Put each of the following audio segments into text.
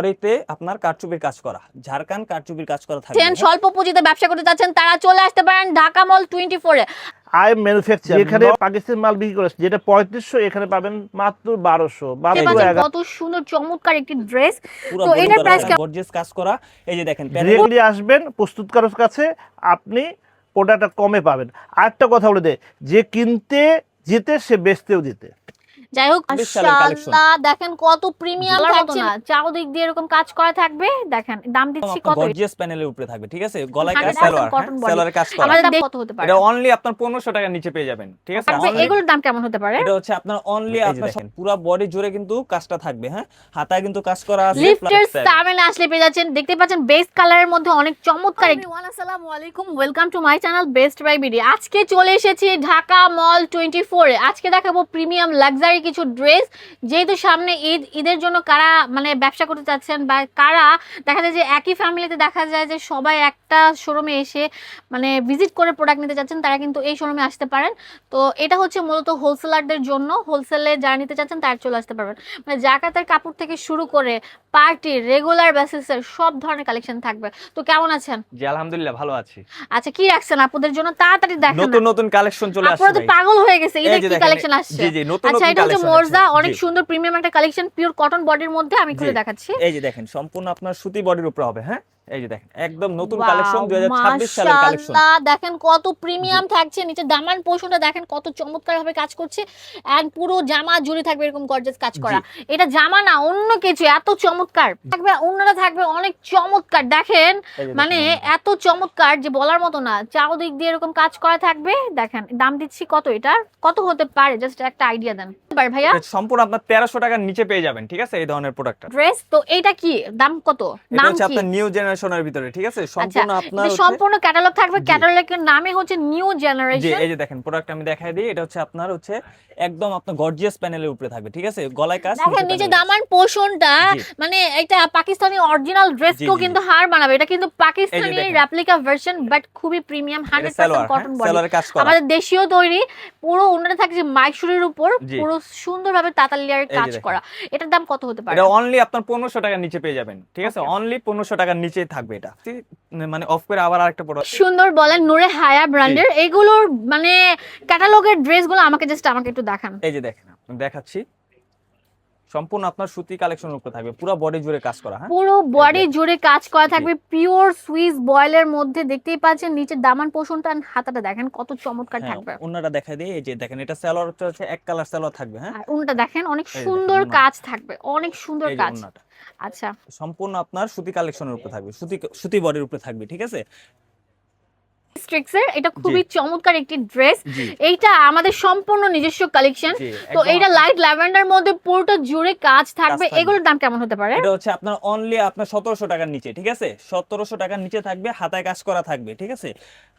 বাড়িতে আপনার কারচুপির কাজ করা ঝাড়খান কারচুপির কাজ করা থাকবে। চাচ্ছেন স্বল্প পুঁজিতে ব্যবসা করতে চাচ্ছেন তারা চলে আসতে পারেন ঢাকা মল টোয়েন্টি ফোরে আই ম্যানুফ্যাকচার এখানে পাকিস্তান মাল বিক্রি করে যেটা পঁয়ত্রিশশো এখানে পাবেন মাত্র বারোশো বারোশো এগারো কত সুন্দর চমৎকার একটি ড্রেস তো এটার প্রাইস কেমন? গর্জিয়াস কাজ করা। এই যে দেখেন প্যানেল ডিরেক্টলি আসবেন প্রস্তুতকারক কাছে আপনি প্রোডাক্টটা কমে পাবেন। আরেকটা কথা বলে দেয় যে কিনতে যেতে সে বেচতেও যেতে যাই হোক। মাশাআল্লাহ দেখেন কত প্রিমিয়াম থাকছে। না চারদিক দিয়ে এরকম কাজ করা থাকবে দেখেন দাম দিচ্ছি কত? গর্জিয়াস প্যানেলের উপরে থাকবে ঠিক আছে? গলায় কাজ 100% সালোয়ার সালোয়ারের কাজ করা। আমাদের দাম কত হতে পারে? এটা অনলি আপনার 1500 টাকার নিচে পেয়ে যাবেন ঠিক আছে? এগুলোর দাম কেমন হতে পারে? এটা হচ্ছে আপনার অনলি আপনার পুরো বডি জুড়ে কিন্তু কাজটা থাকবে হ্যাঁ? হাতায় কিন্তু কাজ করা আছে লিফটের সামনে আসলে পেয়ে যাচ্ছেন। দেখতে পাচ্ছেন বেস্ট কালারের মধ্যে অনেক চমৎকার এভরিওয়ান আসসালামু আলাইকুম। Welcome to my channel best buy BD আজকে চলে এসেছি ঢাকা মল 24 এ আজকে দেখাবো প্রিমিয়াম লাক্সারি কিছু ড্রেস যেহেতু সামনে ঈদ, ঈদের জন্য কারা মানে ব্যবসা করতে চাচ্ছেন বা কারা, দেখা যায় যে একই ফ্যামিলিতে দেখা যায় যে সবাই একটা শোরুমে এসে মানে ভিজিট করে প্রোডাক্ট নিতে চাচ্ছেন, তারা কিন্তু এই শোরুমে আসতে পারেন। তো এটা হচ্ছে মূলত হোলসেলারদের জন্য হোলসেলে যারা নিতে চাচ্ছেন তার চলে আসতে পারবেন। মানে জাকাতের কাপড় থেকে শুরু করে পার্টি রেগুলার বেসিসের সব ধরনের কালেকশন থাকবে। তো কেমন আছেন? জি আলহামদুলিল্লাহ ভালো আছি। আচ্ছা কি রাখছেন আপনাদের জন্য? তাড়াতাড়ি দেখেন নতুন নতুন কালেকশন চলে আসছে আপনারা তো পাগল হয়ে গেছে এই যে কি কালেকশন আসছে? জি জি নতুন আচ্ছা এটা হচ্ছে মোরজা অনেক সুন্দর প্রিমিয়াম একটা কালেকশন পিওর কটন বডির মধ্যে আমি খুলে দেখাচ্ছি। এই যে দেখেন সম্পূর্ণ আপনার সুতি বডির উপরে হবে হ্যাঁ? এই যে দেখেন একদম নতুন কালেকশন 2026 সালের কালেকশন দেখেন কত প্রিমিয়াম থাকছে নিচে দামান পোর্শনটা দেখেন কত চমৎকার ভাবে কাজ করছে এন্ড পুরো জামা জুড়ে থাকবে এরকম গর্জিয়াস কাজ করা। এটা জামা না অন্য কিছু এত চমৎকার। থাকবে অন্যটা থাকবে অনেক চমৎকার। দেখেন মানে এত চমৎকার যে বলার মতো না চারদিক দিয়ে এরকম কাজ করা থাকবে। দেখেন দাম দিচ্ছি কত এটার? কত হতে পারে? জাস্ট একটা আইডিয়া দেন। ভাইয়া? সম্পূর্ণ আপনার 1300 টাকার নিচে পেয়ে যাবেন ঠিক আছে? এই ধরনের প্রোডাক্টটা ড্রেস তো এটা কি? দাম কত? নাম কি? আপনার নিউ জেনারেশনের ভিতরে ঠিক আছে? আচ্ছা সম্পূর্ণ আপনার সম্পূর্ণ ক্যাটালগ থাকবে জি। ক্যাটালগের নামে হচ্ছে নিউ জি জেনারেশন এই যে দেখেন প্রোডাক্ট আমি দেখাই দিই এটা হচ্ছে আপনার হচ্ছে একদম আপনার গর্জিয়াস প্যানেলের উপরে থাকবে ঠিক আছে? গলায় কাজ দেখেন নিচে দামান পোর্শনটা জি। মানে এটা পাকিস্তানি অরিজিনাল ড্রেসকেও জি, কিন্তু হার বানাবে এটা কিন্তু পাকিস্তানি রেপ্লিকা ভার্সন বাট খুবই প্রিমিয়াম এটা hundred salwar percent cotton body আমাদের দেশীয় তৈরি পুরো উন্নটা থাকছে মাইসুরির উপর পুরো সুন্দরভাবে তাতালিয়ার যে কাজ করা। এটার দাম কত হতে পারে? এটা অনলি আপনার পনেরোশো টাকার নিচে পেয়ে যাবেন ঠিক আছে? অনলি পনেরোশো টাকার নিচে থাকবে এটা। মানে অফ করে আবার আরেকটা প্রোডাক্ট সুন্দর বলেন নূরে হায়া ব্র্যান্ডের। এগুলোর মানে ক্যাটালগের ড্রেসগুলো আমাকে জাস্ট আমাকে একটু দেখান। এই যে দেখেন দেখাচ্ছি। সম্পূর্ণ আপনার সুতি কালেকশনের উপরে থাকবে পুরো বডি জুড়ে কাজ করা হ্যাঁ? পুরো বডি জুড়ে কাজ করা থাকবে পিওর সুইস বয়েলের মধ্যে দেখতেই পাচ্ছেন নিচে দামান পোষণটা আর হাতাটা দেখেন কত চমৎকার হ্যাঁ, থাকবে। অন্যটা দেখাই দিই এই যে দেখেন এটা সালোয়ার হচ্ছে এক কালার সালোয়ার থাকবে হ্যাঁ? আর উনটা দেখেন অনেক সুন্দর কাজ থাকবে অনেক সুন্দর কাজ। আচ্ছা। সম্পূর্ণ আপনার সুতি কালেকশনের উপরে থাকবে সুতি সুতি বডির উপরে থাকবে ঠিক আছে? স্ট্রিক্সের এটা খুবই চমৎকার একটি ড্রেস। এইটা আমাদের সম্পূর্ণ নিজস্ব কালেকশন। তো এইটা লাইট ল্যাভেন্ডার মধ্যে পুরোটা জুড়ে কাজ থাকবে। এগুলোর দাম কেমন হতে পারে? এটা হচ্ছে আপনার অনলি আপনার সতেরোশো টাকার নিচে ঠিক আছে? সতেরোশো টাকার নিচে থাকবে হাতায় কাজ করা থাকবে ঠিক আছে?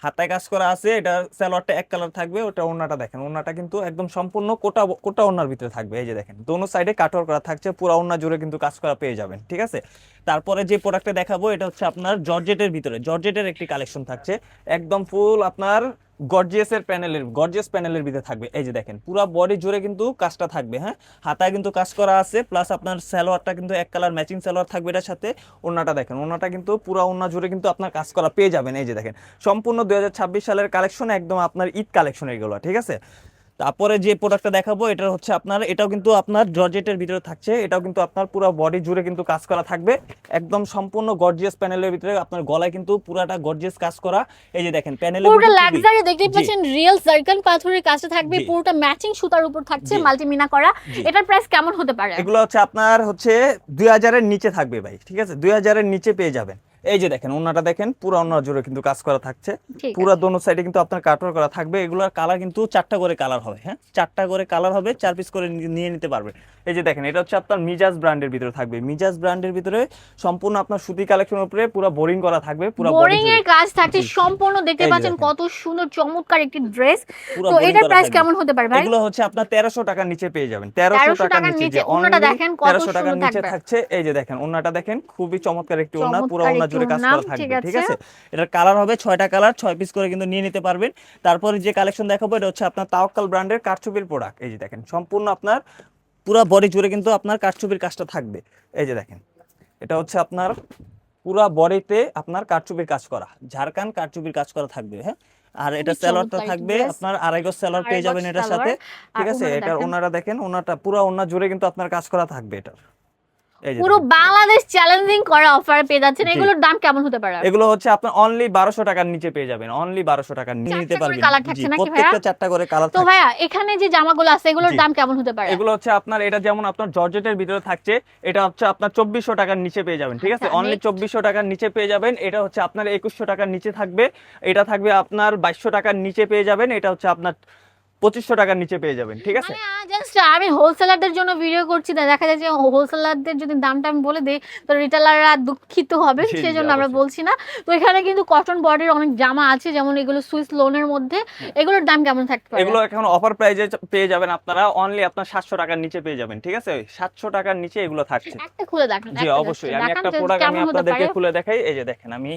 হাতায় কাজ করা আছে এটা সালোয়ারটা এক কালার থাকবে ওটা ওনাটা দেখেন। ওনাটা কিন্তু একদম সম্পূর্ণ কোটা কোটা ওনার ভিতরে থাকবে। এই যে দেখেন দোনো সাইডে কাটওয়ার করা থাকছে পুরো ওনা জুড়ে কিন্তু কাজ করা পেয়ে যাবেন ঠিক আছে? তারপরে যে প্রোডাক্টটা দেখাবো, এটা হচ্ছে আপনার জর্জেটের ভিতরে। জর্জেটের একটি কালেকশন থাকছে। একদম ফুল আপনার গর্জিয়াসের প্যানেলের গর্জিয়াস প্যানেলের ভিতরে থাকবে। এই যে দেখেন, পুরো বডি জুড়ে কিন্তু কাজটা থাকবে হ্যাঁ? হাতায় কিন্তু কাজ করা আছে প্লাস আপনার সালোয়ারটা কিন্তু এক কালার ম্যাচিং সালোয়ার থাকবে এটার সাথে। ওনাটা দেখেন ওনাটা কিন্তু পুরো ওনা জুড়ে কিন্তু আপনার কাজ করা পেয়ে যাবেন। এই যে দেখেন, সম্পূর্ণ দুই হাজার ছাব্বিশ সালের কালেকশন একদম আপনার ঈদ কালেকশন এগুলো, ঠিক আছে? তারপরে যে প্রোডাক্টটা দেখাবো এটা হচ্ছে আপনার এটাও কিন্তু আপনার জর্জেটের ভিতরে থাকছে এটাও কিন্তু আপনার পুরো বডি জুড়ে কিন্তু কাজ করা থাকবে। একদম সম্পূর্ণ গর্জিয়াস প্যানেলের ভিতরে আপনার গলায় কিন্তু পুরাটা গর্জিয়াস কাজ করা। এই যে দেখেন প্যানেলের পুরোটা লাক্সারি দেখতেই জি। পাচ্ছেন রিয়েল সার্কেল পাথরের কাজটা থাকবে পুরোটা ম্যাচিং সুতার উপর থাকছে। মাল্টিমিনা করা। এটার প্রাইস কেমন হতে পারে? এগুলো হচ্ছে আপনার হচ্ছে দুই হাজারের নিচে থাকবে ভাই ঠিক আছে? দুই হাজারের নিচে পেয়ে যাবেন। এই যে দেখেন ওনাটা দেখেন পুরো ওনার জুড়ে কিন্তু কাজ করা থাকছে। পুরো দোনো সাইডে কিন্তু আপনার কাটওয়ার করা থাকবে। এগুলোর কালার কিন্তু চারটা করে কালার হবে হ্যাঁ? চারটা করে কালার হবে চার পিস করে নিয়ে নিতে পারবেন এই যে দেখেন এটা হচ্ছে আপনার মিজাজ ব্র্যান্ডের ভিতরে থাকবে। মিজাজ ব্র্যান্ডের ভিতরে সম্পূর্ণ আপনার সুতি কালেকশনের উপরে পুরো বোরিং করা থাকবে পুরো বোরিং এর কাজ থাকছে সম্পূর্ণ দেখতে পাচ্ছেন কত সুন্দর চমৎকার একটি ড্রেস তো এটার প্রাইস কেমন হতে পারে ভাই? এগুলো হচ্ছে আপনার তেরোশো টাকার নিচে পেয়ে যাবেন। তেরোশো 1300 টাকার নিচে ওনাটা দেখেন কত সুন্দর থাকছে। এই যে দেখেন ওনাটা দেখেন খুবই চমৎকার একটি ওনা পুরো ওনা জুড়ে কাজ করা থাকবে ঠিক আছে। এটার কালার হবে ছয়টা কালার ছয় পিস করে কিন্তু নিয়ে নিতে পারবেন। তারপরে যে কালেকশন দেখাবো এটা হচ্ছে আপনার তাওয়াক্কাল ব্র্যান্ডের কারচুপির প্রোডাক্ট এই যে দেখেন সম্পূর্ণ আপনার পুরো বডি জুড়ে কিন্তু আপনার কারচুপির কাজটা থাকবে। এই যে দেখেন এটা হচ্ছে আপনার পুরা বডিতে আপনার কারচুপির কাজ করা ঝাড়খান কারচুপির কাজ করা থাকবে হ্যাঁ? আর এটা চমৎকার থাকবে আপনার আড়াই গজ পেয়ে যাবেন এটার সাথে ঠিক আছে? এটার। ওনারা দেখেন ওনাটা পুরো ওনা জুড়ে কিন্তু আপনার কাজ করা থাকবে এটার। পুরো বাংলাদেশ চ্যালেঞ্জিং করা অফার পেয়ে যাচ্ছেন। এগুলোর দাম কেমন হতে পারে? এগুলো হচ্ছে আপনার অনলি বারোশো টাকার নিচে পেয়ে যাবেন। অনলি বারোশো টাকার নিচে নিতে পারবেন। প্রত্যেকটা চারটা করে কালার তো ভাইয়া এখানে যে জামাগুলো আছে এগুলোর দাম কেমন হতে পারে? এগুলো হচ্ছে আপনার এটা যেমন আপনার জর্জেটের ভিতরে থাকছে এটা হচ্ছে আপনার চব্বিশশো টাকার নিচে পেয়ে যাবেন ঠিক আছে? আচ্ছা, অনলি next। চব্বিশশো টাকার নিচে পেয়ে যাবেন এটা হচ্ছে আপনার একুশশো টাকার নিচে থাকবে এটা থাকবে আপনার বাইশশো টাকার নিচে পেয়ে যাবেন এটা হচ্ছে আপনার পঁচিশশো টাকার নিচে পেয়ে যাবেন ঠিক আছে? মানে জাস্ট আমি হোলসেলারদের জন্য ভিডিও করছি না দেখা যায় যে হোলসেলারদের যদি দামটা আমি বলে দিই তো রিটেলাররা দুঃখিত হবে জি, জি, সেজন্য আমরা বলছি না। তো এখানে কিন্তু কটন বডির অনেক জামা আছে যেমন এগুলো সুইস লোনের মধ্যে এগুলোর দাম কেমন থাকতে পারে? এগুলো এখন অফার প্রাইজে পেয়ে যাবেন আপনারা অনলি আপনার সাতশো টাকার নিচে পেয়ে যাবেন ঠিক আছে? সাতশো টাকার নিচে এগুলো থাকছে। একটা খুলে দেখান জি অবশ্যই। আমি একটা প্রোডাক্ট আমি আপনাদেরকে খুলে দেখাই এই যে দেখেন আমি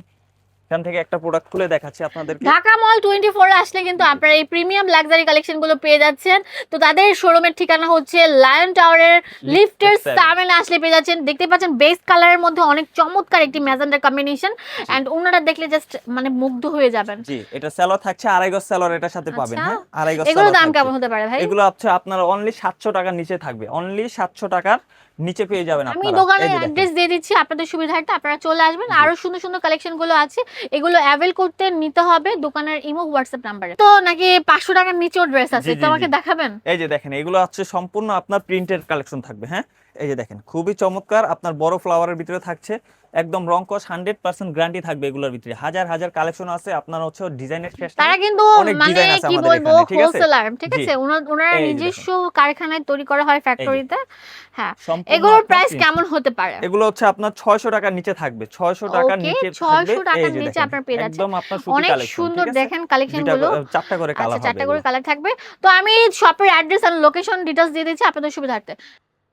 এখান থেকে একটা প্রোডাক্ট খুলে দেখাচ্ছি আপনাদেরকে। ঢাকা মল টোয়েন্টি ফোরে আসলে কিন্তু আপনারা এই প্রিমিয়াম লাক্সারি কালেকশনগুলো পেয়ে যাচ্ছেন। তো তাদের শোরুমের ঠিকানা হচ্ছে লায়ন টাওয়ারের লিফটের সামনে আসলে পেয়ে যাচ্ছেন। দেখতে পাচ্ছেন বেস কালারের মধ্যে অনেক চমৎকার একটি ম্যাজেন্ডার কম্বিনেশন এন্ড ওনারা দেখলে জাস্ট মানে মুগ্ধ হয়ে যাবেন। জি এটা থাকছে আড়াই গজ এটার সাথে পাবেন আচ্ছা। হ্যাঁ? আড়াই গজ salwar দাম কেমন হতে পারে ভাই? এগুলো আপনার অনলি সাতশো টাকার নিচে থাকবে। অনলি সাতশো টাকার নিচে পেয়ে যাবেন আমি আপনারা। দোকানের এই অ্যাড্রেস দিয়ে দিচ্ছি আপনাদের সুবিধার্থে আপনারা চলে আসবেন। আরও সুন্দর সুন্দর কালেকশনগুলো আছে। এগুলো অ্যাভেল করতে নিতে হবে দোকানের ইমো হোয়াটসঅ্যাপ নাম্বারে তো নাকি পাঁচশো টাকার নিচেও ড্রেস আছে? তো আমাকে দেখাবেন? এই যে দেখেন এগুলো হচ্ছে সম্পূর্ণ আপনার প্রিন্টের কালেকশন থাকবে হ্যাঁ? এই যে দেখেন খুবই চমৎকার। আপনার বড় ফ্লাওয়ারের ভিতরে থাকছে একদম রংকস হান্ড্রেড পার্সেন্ট গ্যারান্টি থাকবে এগুলোর ভিতরে। হাজার হাজার কালেকশন আছে আপনার হচ্ছে ডিজাইনের তারা কিন্তু মানে কি বলব? হোলসেলার ঠিক আছে? ওনারা নিজস্ব কারখানায় তৈরি করা হয় ফ্যাক্টরিতে হ্যাঁ এগুলোর প্রাইস কেমন হতে পারে? এগুলো হচ্ছে আপনার ছয়শো টাকার নিচে থাকবে। ছয়শো টাকার Okay, নিচে 600 টাকার নিচে আপনার পেয়ে যাচ্ছেন। একদম আপনার সুতি অনেক সুন্দর দেখেন কালেকশনগুলো। চারটা করে কালার আচ্ছা হবে চারটা করে। কালার থাকবে। তো আমি শপের অ্যাড্রেস আর লোকেশন ডিটেলস দিয়ে দিচ্ছি আপনাদের সুবিধার্থে।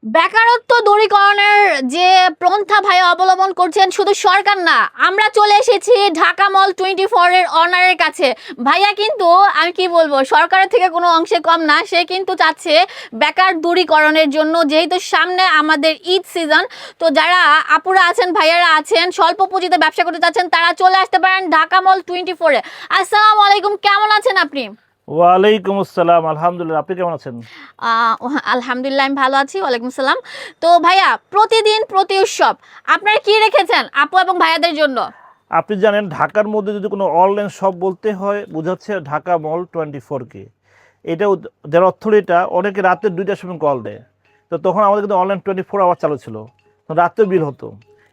বেকারত্ব দূরীকরণের যে পন্থা ভাই অবলম্বন করছেন শুধু সরকার না, আমরা চলে এসেছি ঢাকা মল টোয়েন্টি ফোর এর অনারের কাছে। ভাইয়া কিন্তু, আমি কি বলব, সরকারের থেকে কোনো অংশে কম না, সে কিন্তু চাচ্ছে বেকার দূরীকরণের জন্য, যেহেতু সামনে আমাদের ঈদ সিজন তো যারা আপুরা আছেন, ভাইয়ারা আছেন, স্বল্প পুঁজিতে ব্যবসা করতে চাচ্ছেন, তারা চলে আসতে পারেন ঢাকা মল টোয়েন্টি ফোরে আসসালামু আলাইকুম, কেমন আছেন আপনি? ওয়ালাইকুম আসসালাম আলহামদুলিল্লাহ। আপনি কেমন আছেন? আলহামদুলিল্লাহ আমি ভালো আছি ওয়ালাইকুম সালাম তো ভাইয়া প্রতিদিন প্রতি উৎসব আপনারা কি রেখেছেন আপু এবং ভাইয়াদের জন্য? আপনি জানেন ঢাকার মধ্যে যদি কোনো অনলাইন শপ বলতে হয় বোঝাচ্ছে ঢাকা মল টোয়েন্টি ফোরকে এটা উদ- যার অথরিটা অনেকে রাতে দুইটার সময় কল দেয়। তো তখন আমাদের কিন্তু অনলাইন টোয়েন্টি ফোর আওয়ার চালু ছিল। রাতেও বিল হতো।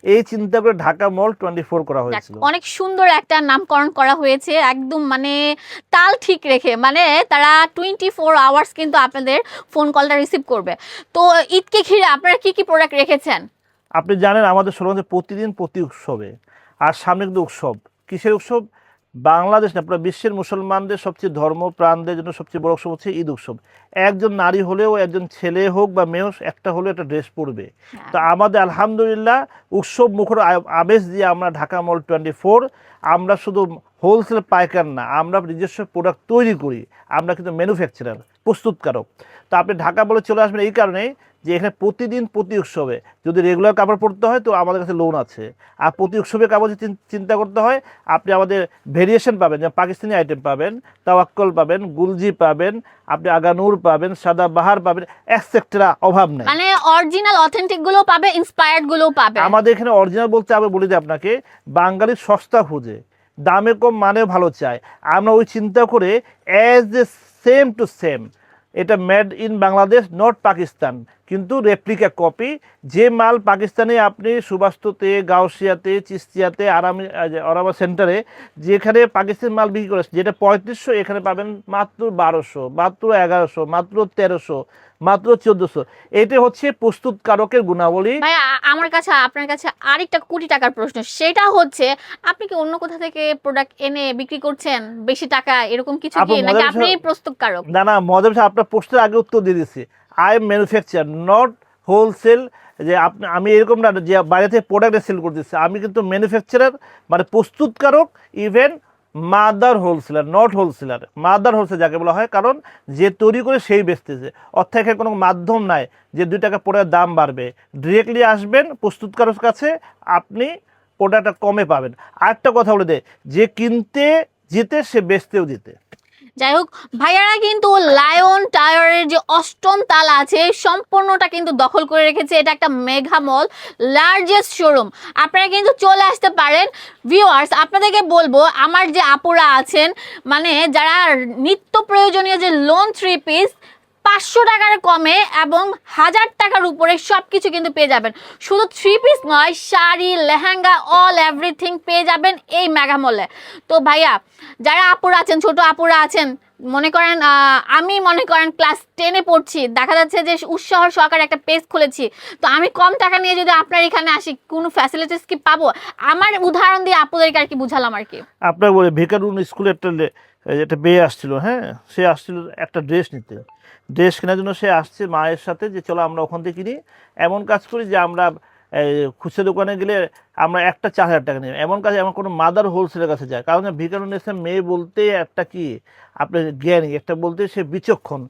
এই চিন্তা করে ঢাকা মল টোয়েন্টি ফোর করা হয়েছে হয়েছিল। অনেক সুন্দর একটা নামকরণ করা হয়েছে একদম মানে তাল ঠিক রেখে মানে তারা টোয়েন্টি ফোর আওয়ার্স কিন্তু আপনাদের ফোন কলটা রিসিভ করবে। তো ঈদকে ঘিরে আপনারা কি কি প্রোডাক্ট রেখেছেন? আপনি জানেন আমাদের শোরুমে প্রতিদিন প্রতি উৎসবে আর সামনে কিন্তু উৎসব। কিসের উৎসব? বাংলাদেশ না পুরো বিশ্বের মুসলমানদের সবচেয়ে ধর্ম প্রাণদের জন্য সবচেয়ে বড় উৎসব হচ্ছে ঈদ উৎসব। একজন নারী হলেও একজন ছেলে হোক বা মেয়ে হোক একটা হলেও একটা ড্রেস পরবে। তো আমাদের আলহামদুলিল্লাহ উৎসব মুখর আবেশ দিয়ে আমরা ঢাকা মল টোয়েন্টি ফোর আমরা শুধু হোলসেল পাইকার না আমরা নিজস্ব প্রোডাক্ট তৈরি করি। আমরা কিন্তু ম্যানুফ্যাকচারার প্রস্তুতকারক। তো আপনি ঢাকা বলে চলে আসবেন এই কারণেই যে এখানে প্রতিদিন প্রতি উৎসবে যদি রেগুলার কাপড় পরতে হয় তো আমাদের কাছে লোন আছে। আর প্রতি উৎসবে কাপড় যদি চিন্তা করতে হয় আপনি আমাদের ভেরিয়েশন পাবেন যেমন পাকিস্তানি আইটেম পাবেন তাওয়াক্কল পাবেন গুলজি পাবেন আপনি আগানুর পাবেন সাদা বাহার পাবেন এক্সেট্রা অভাব নেই। মানে অরিজিনাল অথেন্টিকগুলো পাবে ইন্সপায়ার্ডগুলো পাবে। আমাদের এখানে অরিজিনাল বলতে আমি বলি দিই আপনাকে বাঙালি সস্তা খুঁজে দামে কম মানে ভালো চায়। আমরা ওই চিন্তা করে as a same to same এটা made in Bangladesh not Pakistan কিন্তু রেপ্লিকা কপি যে মাল পাকিস্তানে আপনি সুবাস্ততে, গাউসিয়াতে, চিস্তিয়াতে, আরামি আরামা সেন্টারে যেখানে পাকিস্তান মাল বিক্রি করেছে যেটা পঁয়ত্রিশশো, এখানে পাবেন মাত্র বারোশো, মাত্র এগারোশো, মাত্র তেরোশো। মাত্র চোদ্দশো। এটা হচ্ছে প্রস্তুতকারকের গুণাবলী। ভাই আমার কাছে আপনার কাছে আরেকটা কোটি টাকার প্রশ্ন। সেটা হচ্ছে আপনি কি অন্য কোথা থেকে প্রোডাক্ট এনে বিক্রি করছেন? বেশি টাকা এরকম কিছু কি? নাকি আপনি প্রস্তুতকারক? না না মজার বিষয় আপনার প্রশ্নের আগে উত্তর দিয়ে দিচ্ছি। I am manufacture not wholesale যে আপনি আমি এরকম না যে বাইরে থেকে প্রোডাক্ট সেল করতেছি। আমি কিন্তু ম্যানুফ্যাকচারার মানে প্রস্তুতকারক even mother wholesaler, not wholesaler, mother wholesale যাকে বলা হয়, কারণ যে তৈরি করে সেই বেচতেছে। অর্থাৎ এখানে কোনো মাধ্যম নাই যে দুই টাকা পরে দাম বাড়বে। ডিরেক্টলি আসবেন, প্রস্তুতকারক কাছে আপনি প্রোডাক্টটা কমে পাবেন। আরেকটা কথা বলে দে, যে কিনতে, যেতে সে বেচতেও দিতে। যাই হোক ভাইয়ারা কিন্তু লায়ন টায়ারের যে অষ্টম তালা আছে, সম্পূর্ণটা কিন্তু দখল করে রেখেছে। এটা একটা মেঘা মল লার্জেস্ট শোরুম আপনারা কিন্তু চলে আসতে পারেন। ভিউয়ার্স আপনাদেরকে বলব, আমার যে আপুরা আছেন মানে যারা নিত্য প্রয়োজনীয় যে লোন থ্রি পিস পাঁচশো টাকার কমে এবং হাজার টাকার উপরে সব কিছু কিন্তু পেয়ে যাবেন। শুধু থ্রি পিস নয়, শাড়ি, লেহেঙ্গা অল এভরিথিং পেয়ে যাবেন এই মেগা মলে তো ভাইয়া, যারা আপুরা আছেন, ছোট আপুরা আছেন, মনে করেন আমি মনে করেন ক্লাস টেনে পড়ছি, দেখা যাচ্ছে যে উৎসাহ সহকারে একটা পেজ খুলেছি। তো আমি কম টাকা নিয়ে যদি আপনার এখানে আসি, কোনো ফ্যাসিলিটিস কি পাবো? আমার উদাহরণ দিয়ে আপুদেরকে আর কি বুঝালাম আর কি। আপনার ভিকারুন স্কুলে একটা মেয়ে আসছিল হ্যাঁ? সে আসছিল একটা ড্রেস নিতে। ড্রেস কেনার জন্য সে আসছে মায়ের সাথে যে চলো আমরা ওখান থেকে কিনি। এমন কাজ করি যে আমরা খুচরা দোকানে গেলে আমরা একটা চার হাজার টাকা নিই। এমন কাজ আমার কোনো মাদার হোলসেলের কাছে যায়। কারণ ভিকারুন এসে মেয়ে বলতে একটা কি? আপনার জ্ঞানী, একটা বলতে সে বিচক্ষণ।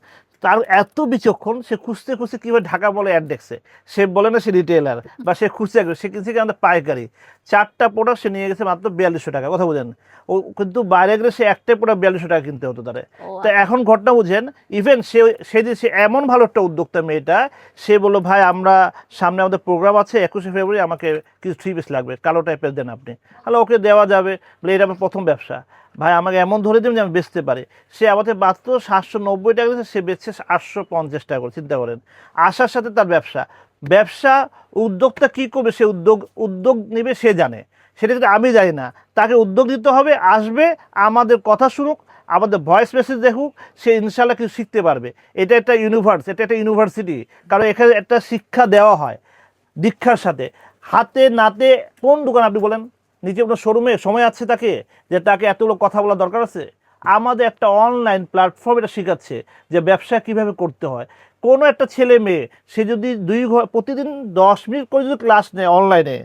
তার এত বিচক্ষণ সে খুঁজতে খুঁজতে কীভাবে ঢাকা বলে অ্যাড দেখছে সে বলে না সে রিটেলার বা সে খুঁজতে সে কিনছে কি আমাদের পাইকারি। চারটা প্রোডাক্ট সে নিয়ে গেছে মাত্র বিয়াল্লিশশো টাকা কথা বোঝেন? ও কিন্তু বাইরে গেলে সে একটাই প্রোডাক্ট বিয়াল্লিশশো টাকা কিনতে হতো তারে। তো এখন ঘটনা বুঝেন ইভেন সে সে যে সে এমন ভালো একটা উদ্যোক্তা মেয়েটা সে বলল ভাই আমরা সামনে আমাদের প্রোগ্রাম আছে একুশে ফেব্রুয়ারি আমাকে কিছু থ্রি পিস লাগবে কালো টাইপের দেন আপনি। তাহলে ওকে দেওয়া যাবে। বলে এটা আমার প্রথম ব্যবসা। ভাই, আমাকে এমন ধরে দেবেন যে আমি বেচতে পারি। সে আমাদের মাত্র সাতশো নব্বই টাকা দিয়েছে, সে বেচছে আটশো পঞ্চাশ টাকা করে, চিন্তা করেন। আসার সাথে তার ব্যবসা। ব্যবসা উদ্যোক্তা কী করবে? সে উদ্যোগ উদ্যোগ নেবে, সে জানে। সেটা কিন্তু আমি জানি না। তাকে উদ্যোগ দিতে হবে, আসবে, আমাদের কথা শুনুক, আমাদের ভয়েস মেসেজ দেখুক, সে ইনশাল্লাহ কিছু শিখতে পারবে। এটা একটা ইউনিভার্স এটা একটা ইউনিভার্সিটি কারণ এখানে একটা শিক্ষা দেওয়া হয় দীক্ষার সাথে। হাতে নাতে কোন দোকান আপনি বলেন? নিজে কোনো শোরুমে সময় আছে তাকে, যে তাকে এতগুলো কথা বলা দরকার আছে? আমাদের একটা অনলাইন প্ল্যাটফর্ম এটা শেখাচ্ছে যে ব্যবসা কীভাবে করতে হয়। কোনো একটা ছেলে মেয়ে সে যদি দুই প্রতিদিন দশ মিনিট করে যদি ক্লাস নেয় অনলাইনে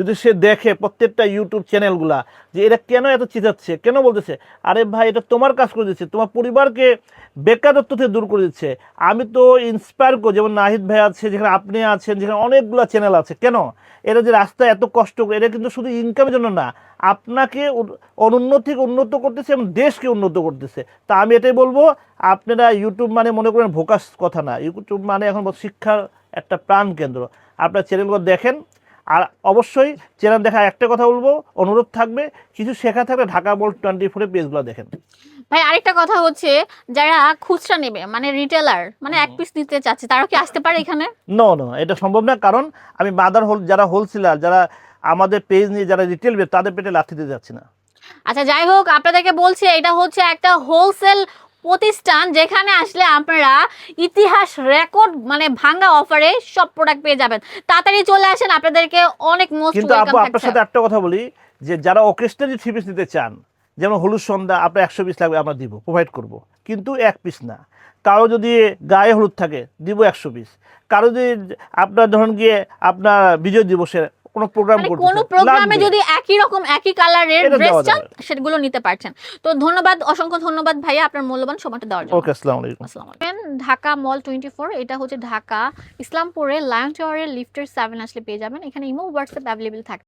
যদি সে দেখে প্রত্যেকটা ইউটিউব চ্যানেলগুলা যে এরা কেন এত চিতাচ্ছে, কেন বলতেছে, আরে ভাই, এটা তোমার কাজ করে দিচ্ছে, তোমার পরিবারকে বেকারত্ব থেকে দূর করে দিচ্ছে। আমি তো ইন্সপায়ার করি, যেমন নাহিদ ভাই আছে, যেখানে আপনি আছেন, যেখানে অনেকগুলো চ্যানেল আছে। কেন? এরা যে রাস্তায় এত কষ্ট করে এটা কিন্তু শুধু ইনকামের জন্য না, আপনাকে উন- অনুন্নত থেকে উন্নত করতেছে এবং দেশকে উন্নত করতেছে। তা আমি এটাই বলব, আপনারা ইউটিউব মানে মনে করেন ভোকাস কথা না। ইউটিউব মানে এখন শিক্ষার একটা প্রাণ কেন্দ্র আপনার চ্যানেলগুলো দেখেন আর অবশ্যই চ্যানেল দেখা একটা কথা বলব অনুরোধ থাকবে কিছু শেখা থাকলে ঢাকা বোল্ড টোয়েন্টি ফোরে পেজগুলো দেখেন। ভাই আরেকটা কথা হচ্ছে যারা খুচরা নেবে মানে রিটেলার মানে এক পিস নিতে চাচ্ছে তারা কি আসতে পারে এখানে? নো নো এটা সম্ভব না কারণ আমি মাদার হোল যারা হোলসেলার যারা আমাদের পেজ নিয়ে যারা রিটেল তাদের পেটে লাথি দিতে যাচ্ছি না। আচ্ছা যাই হোক আপনাদেরকে বলছি এটা হচ্ছে একটা হোলসেল প্রতিষ্ঠান যেখানে আসলে আপনারা ইতিহাস রেকর্ড মানে ভাঙা অফারে সব প্রোডাক্ট পেয়ে যাবেন। তাড়াতাড়ি চলে আসেন আপনাদেরকে অনেক মোস্ট কিন্তু আপু আপনার সাথে একটা কথা বলি যে যারা অকেশনালি থ্রি পিস নিতে চান যেমন হলুদ সন্ধ্যা আপনার একশো পিস লাগবে আমরা দিব প্রোভাইড করব। কিন্তু এক পিস না। কারও যদি গায়ে হলুদ থাকে দিব একশো পিস কারও যদি আপনার ধরুন গিয়ে আপনার বিজয় দিবসে কোনো প্রোগ্রাম করতে কোনো প্রোগ্রামে যদি একই রকম একই কালারের ড্রেস চান সেগুলো নিতে পারছেন। তো ধন্যবাদ অসংখ্য ধন্যবাদ ভাইয়া আপনার মূল্যবান সময়টা দেওয়ার জন্য। ওকে আসসালামু আলাইকুম। আসসালামু আলাইকুম। ঢাকা মল টোয়েন্টি ফোর এটা হচ্ছে ঢাকা। ইসলামপুরে লায়ন টাওয়ারের লিফটের 7 আসলে পেয়ে যাবেন। এখানে ইমো হোয়াটসঅ্যাপ অ্যাভেলেবেল থাকে